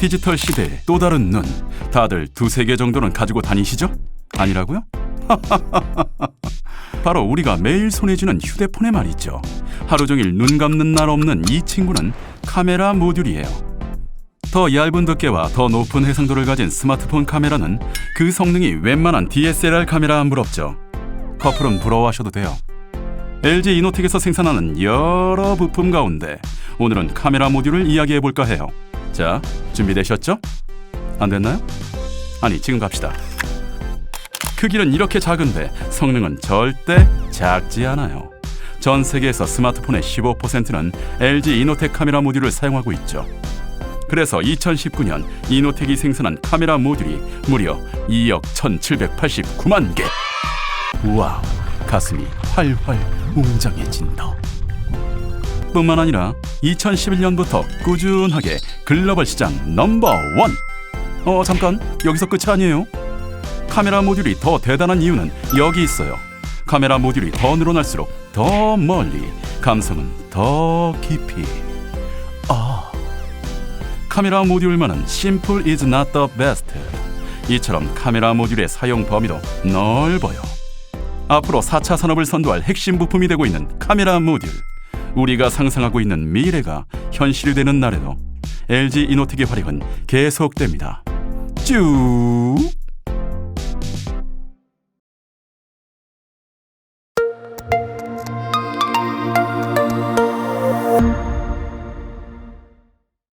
디지털 시대의 또 다른 눈. 다들 두세 개 정도는 가지고 다니시죠? 아니라고요? 바로 우리가 매일 손에 쥐는 휴대폰의 말이죠. 하루 종일 눈 감는 날 없는 이 친구는 카메라 모듈이에요. 더 얇은 두께와 더 높은 해상도를 가진 스마트폰 카메라는 그 성능이 웬만한 DSLR 카메라 안 부럽죠. 커플은 부러워하셔도 돼요. LG 이노텍에서 생산하는 여러 부품 가운데 오늘은 카메라 모듈을 이야기해 볼까 해요. 자, 준비되셨죠? 안 됐나요? 아니, 지금 갑시다. 크기는 이렇게 작은데 성능은 절대 작지 않아요. 전 세계에서 스마트폰의 15%는 LG 이노텍 카메라 모듈을 사용하고 있죠. 그래서 2019년 이노텍이 생산한 카메라 모듈이 무려 2억 1,789만 개. 와우, 가슴이 활활 웅장해진다. 뿐만 아니라 2011년부터 꾸준하게 글로벌 시장 넘버 원. 어 잠깐 여기서 끝이 아니에요. 카메라 모듈이 더 대단한 이유는 여기 있어요. 카메라 모듈이 더 늘어날수록 더 멀리, 감성은 더 깊이. 아, 카메라 모듈만은 simple is not the best. 이처럼 카메라 모듈의 사용 범위도 넓어요. 앞으로 4차 산업을 선도할 핵심 부품이 되고 있는 카메라 모듈. 우리가 상상하고 있는 미래가 현실이 되는 날에도 LG 이노텍의 활약은 계속됩니다. 쭉.